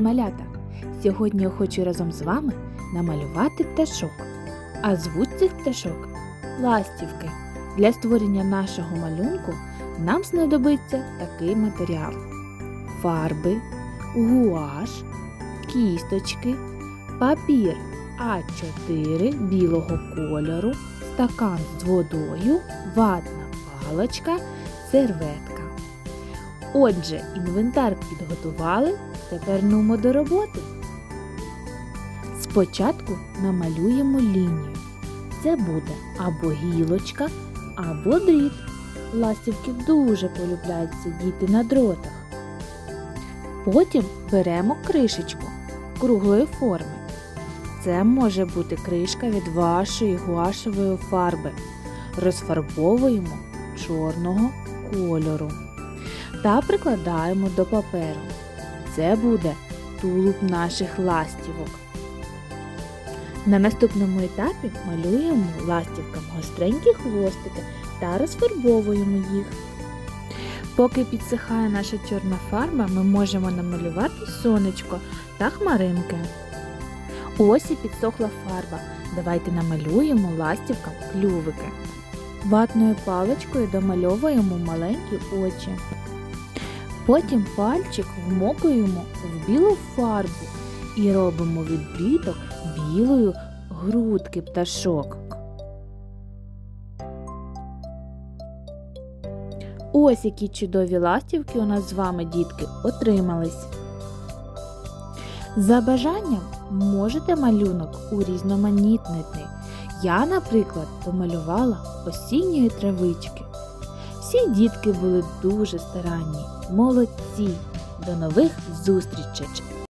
малята! Сьогодні я хочу разом з вами намалювати пташок. А звуть цих пташок ластівки. Для створення нашого малюнку нам знадобиться такий матеріал: фарби, гуаш, кісточки, папір А4 білого кольору, стакан з водою, ватна паличка, серветка. Отже, інвентар підготували, тепер нумо до роботи. Спочатку намалюємо лінію. Це буде або гілочка, або дріт. Ластівки дуже полюбляють сидіти на дротах. Потім беремо кришечку круглої форми. Це може бути кришка від вашої гуашевої фарби. Розфарбовуємо чорного кольору та прикладаємо до паперу. Це буде тулуб наших ластівок. На наступному етапі малюємо ластівкам гостренькі хвостики та розфарбовуємо їх. Поки підсихає наша чорна фарба, ми можемо намалювати сонечко та хмаринки. Ось і підсохла фарба. Давайте намалюємо ластівкам клювики. Ватною паличкою домальовуємо маленькі очі. Потім пальчик вмокуємо в білу фарбу і робимо відбиток білої грудки пташок. Ось які чудові ластівки у нас з вами, дітки, отримались. За бажанням можете малюнок урізноманітнити. Я, наприклад, помалювала осінньої травички. Всі дітки були дуже старанні, молодці. До нових зустрічей!